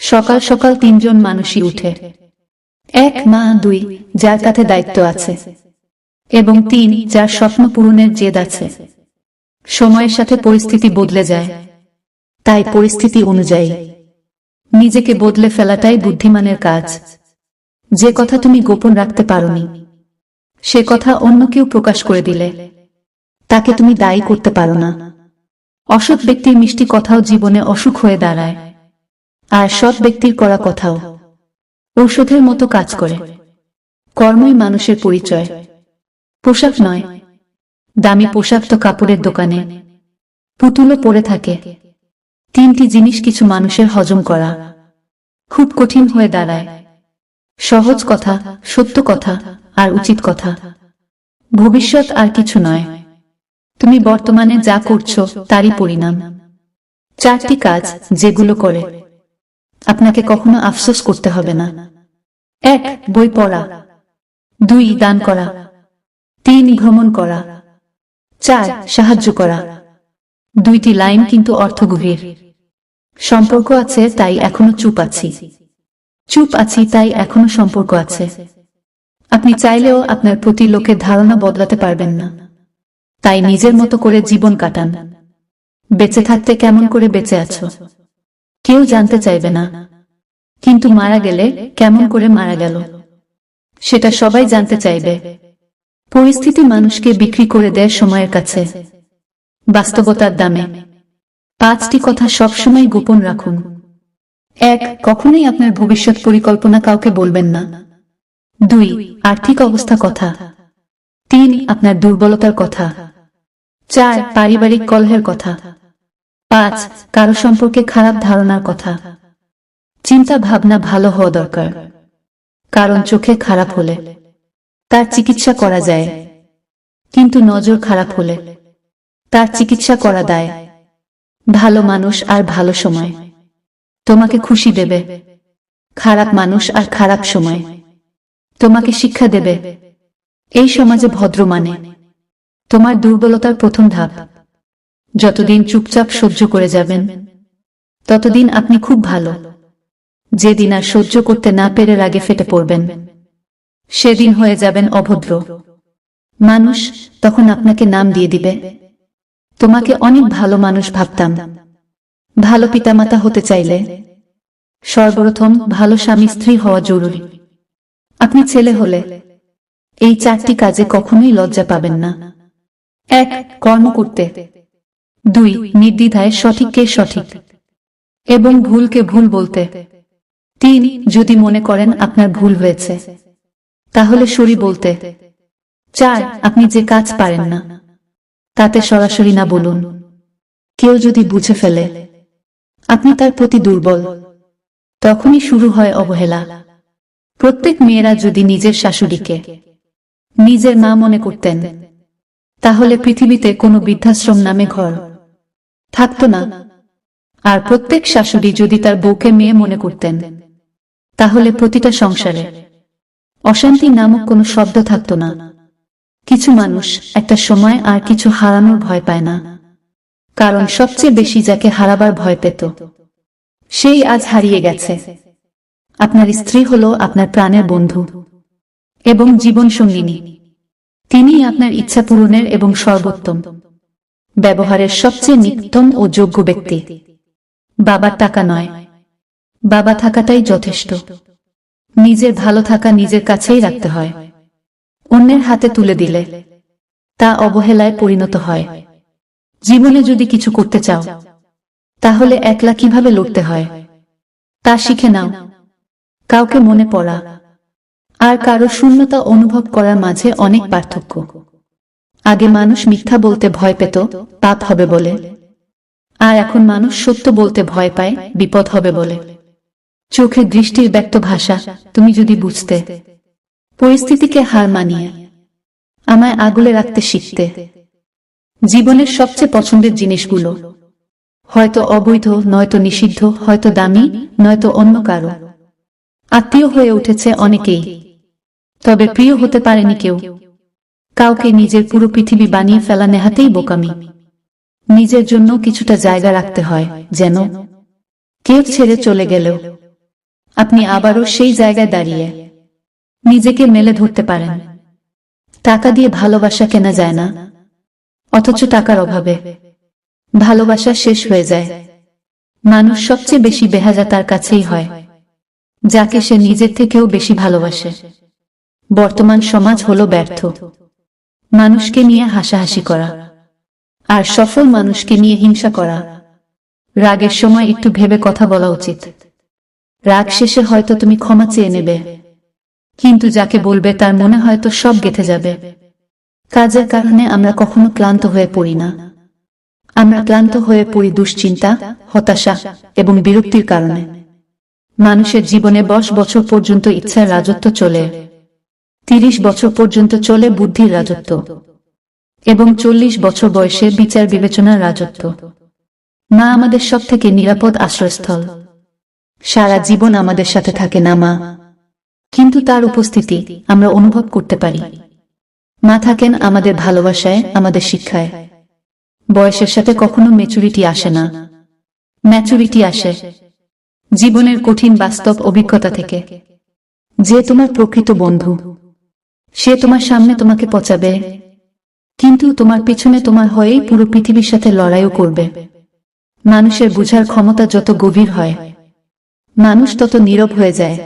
সকাল সকাল তিনজন মানুষই উঠে। এক মা, দুই, যার কাছে দায়িত্ব আছে। এবং তিন, যার স্বপ্ন পূরণের জেদ আছে। সময়ের সাথে পরিস্থিতি বদলে যায়। তাই পরিস্থিতি অনুযায়ী। নিজেকে বদলে ফেলাটাই বুদ্ধিমানের কাজ। যে কথা তুমি গোপন রাখতে পারোনি, সে কথা অন্য কেউ প্রকাশ করে দিলে। তাকে তুমি দায়ী করতে পারো না। অসৎ ব্যক্তির মিষ্টি কথাও জীবনে অসুখ হয়ে দাঁড়ায়। আর সৎ ব্যক্তির করা কথাও। ঔষধের মতো কাজ করে। কর্মই মানুষের পরিচয়। পোশাক নয়। দামি পোশাক তো কাপড়ের দোকানে। পুতুলও পরে থাকে। তিনটি জিনিস কিছু মানুষের হজম করা। খুব কঠিন হয়ে দাঁড়ায়। সহজ কথা, সত্য কথা আর উচিত কথা। ভবিষ্যৎ আর কিছু নয়। তুমি বর্তমানে যা করছ তারই পরিণাম। চারটি কাজ যেগুলো করে। আপনাকে কখনো আফসোস করতে হবে না। এক, বই পড়া। দুই, দান করা। তিন, ভ্রমণ করা। চার, সাহায্য করা। দুইটি লাইন কিন্তু অর্থগভীর। সম্পর্ক আছে, তাই এখনও চুপ আছি। চুপ আছি, তাই এখনও সম্পর্ক আছে। আপনি চাইলেও আপনার প্রতি লোকের ধারণা বদলাতে পারবেন না। তাই নিজের মতো করে জীবন কাটান। বেঁচে থাকতে কেমন করে বেঁচে আছো? কেউ জানতে চাইবে না। কিন্তু মারা গেলে কেমন করে মারা গেল? সেটা সবাই জানতে চাইবে। পরিস্থিতি মানুষকে বিক্রি করে দেয় সময়ের কাছে। বাস্তবতার দামে। পাঁচটি কথা সবসময় গোপন রাখুন। এক, কখনোই আপনার ভবিষ্যৎ পরিকল্পনা কাউকে বলবেন না। দুই, আর্থিক অবস্থা কথা। তিন, আপনার দুর্বলতার কথা। চার, পারিবারিক কলহের কথা। পাঁচ, কারও সম্পর্কে খারাপ ধারণার কথা। চিন্তা ভাবনা ভালো হওয়া দরকার। কারণ চোখে খারাপ হলে তার চিকিৎসা করা যায়। কিন্তু নজর খারাপ হলে তার চিকিৎসা করা দায়। ভালো মানুষ আর ভালো সময়। তোমাকে খুশি দেবে। খারাপ মানুষ আর খারাপ সময়। তোমাকে শিক্ষা দেবে। এই সমাজে ভদ্র মানে। তোমার দুর্বলতার প্রথম ধাপ। যতদিন চুপচাপ সহ্য করে যাবেন, ততদিন আপনি খুব ভালো। যেদিন আর সহ্য করতে না পেরে রাগে ফেটে পড়বেন, সেদিন হয়ে যাবেন অভদ্র। মানুষ তখন আপনাকে নাম দিয়ে দিবে। তোমাকে অনেক ভালো মানুষ ভাবতাম। ভালো পিতামাতা হতে চাইলে সর্বপ্রথম ভালো স্বামী স্ত্রী হওয়া জরুরি। আপনি ছেলে হলে এই চারটি কাজে কখনোই লজ্জা পাবেন না। এক, কর্ম করতে। দুই, নির্দ্বিধায় সঠিককে সঠিক এবং ভুলকে ভুল বলতে। তিন, যদি মনে করেন আপনার ভুল হয়েছে, তাহলে সরি বলতে। চার, আপনি যে কাজ পারেন না, তাতে সরাসরি না বলুন। কেউ যদি বুঝে ফেলে, আপনি তার প্রতি দুর্বল, তখনই শুরু হয় অবহেলা। প্রত্যেক মেয়েরা যদি নিজের শাশুড়িকে নিজের মা মনে করতেন, তাহলে পৃথিবীতে কোনো বৃদ্ধাশ্রম নামে ঘর থাকত না। আর প্রত্যেক শাশুড়ি যদি তার বউকে মেয়ে মনে করতেন, তাহলে প্রতিটা সংসারে অশান্তি নামক কোনো শব্দ থাকত না। কিছু মানুষ একটা সময় আর কিছু হারানোর ভয় পায় না। কারণ সবচেয়ে বেশি যাকে হারাবার ভয় পেত, সেই আজ হারিয়ে গেছে। আপনার স্ত্রী হল আপনার প্রাণের বন্ধু এবং জীবন সঙ্গিনী তিনি আপনার ইচ্ছা পূরণের এবং সর্বোত্তম। ব্যবহারের সবচেয়ে নিত্যম ও যোগ্য ব্যক্তি। বাবার টাকা নয়। বাবা থাকাটাই যথেষ্ট। নিজের ভালো থাকা নিজের কাছেই রাখতে হয়। অন্যের হাতে তুলে দিলে তা অবহেলায় পরিণত হয়। জীবনে যদি কিছু করতে চাও, তাহলে একলা কীভাবে লড়তে হয়? তা শিখে নাও। কাউকে মনে পড়া। আর কারও শূন্যতা অনুভব করার মাঝে অনেক পার্থক্য। আগে মানুষ মিথ্যা বলতে ভয় পেত, পাপ হবে বলে। আর এখন মানুষ সত্য বলতে ভয় পায়, বিপদ হবে বলে। চোখে দৃষ্টির ব্যক্ত ভাষা, তুমি যদি বুঝতে। পরিস্থিতিকে হার মানিয়ে। আমায় আগলে রাখতে শিখতে। জীবনের সবচেয়ে পছন্দের জিনিসগুলো। হয়তো অবৈধ, নয়তো নিষিদ্ধ, হয়তো দামি, নয়তো অন্য কারও। আত্মীয় হয়ে উঠেছে অনেকেই। তবে প্রিয় হতে পারেনি কেউ। কাউকে নিজের পুরো পৃথিবী বানিয়ে ফেলা নেহাতেই বোকামি। নিজের জন্য কিছুটা জায়গা রাখতে হয়, যেন কেউ ছেড়ে চলে গেলেও আপনি আবারও সেই জায়গায় দাঁড়িয়ে নিজেকে মেলে ধরতে পারেন। টাকা দিয়ে ভালোবাসা কেনা যায় না, অথচ টাকার অভাবে ভালোবাসা শেষ হয়ে যায়। মানুষ সবচেয়ে বেশি বেহাজা তার কাছেই হয়, যাকে সে নিজের থেকেও বেশি ভালোবাসে। বর্তমান সমাজ হলো ব্যর্থ। মানুষকে নিয়ে হাসাহাসি করা। আর সফল মানুষকে নিয়ে হিংসা করা। রাগের সময় একটু ভেবে কথা বলা উচিত। রাগ শেষে হয়তো তুমি ক্ষমা চেয়ে নেবে। কিন্তু যাকে বলবে তার মনে হয়তো সব গেথে যাবে। কাজের কারণে আমরা কখনো ক্লান্ত হয়ে পড়ি না। আমরা ক্লান্ত হয়ে পড়ি দুশ্চিন্তা, হতাশা এবং বিরক্তির কারণে। মানুষের জীবনে দশ বছর পর্যন্ত ইচ্ছার রাজত্ব চলে। তিরিশ বছর পর্যন্ত চলে বুদ্ধির রাজত্ব এবং চল্লিশ বছর বয়সে বিচার বিবেচনার রাজত্ব। মা আমাদের সব থেকে নিরাপদ আশ্রয়স্থল। সারা জীবন আমাদের সাথে থাকে না মা। কিন্তু তার উপস্থিতি আমরা অনুভব করতে পারি। মা থাকেন আমাদের ভালোবাসায়, আমাদের শিক্ষায়। বয়সের সাথে কখনো মেচুরিটি আসে না। ম্যাচুরিটি আসে। জীবনের কঠিন বাস্তব অভিজ্ঞতা থেকে। যে তোমার প্রকৃত বন্ধু। সে তোমার সামনে তোমাকে পচাবে। কিন্তু তোমার পিছনে তোমার হয়েই পুরো পৃথিবীর সাথে লড়াইও করবে। মানুষের বুঝার ক্ষমতা যত গভীর হয়, মানুষ তত নীরব হয়ে যায়।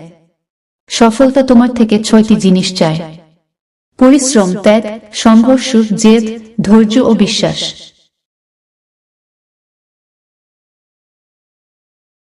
সফলতা তোমার থেকে ছয়টি জিনিস চায়। পরিশ্রম, ত্যাগ, সংঘর্ষ, জেদ, ধৈর্য ও বিশ্বাস।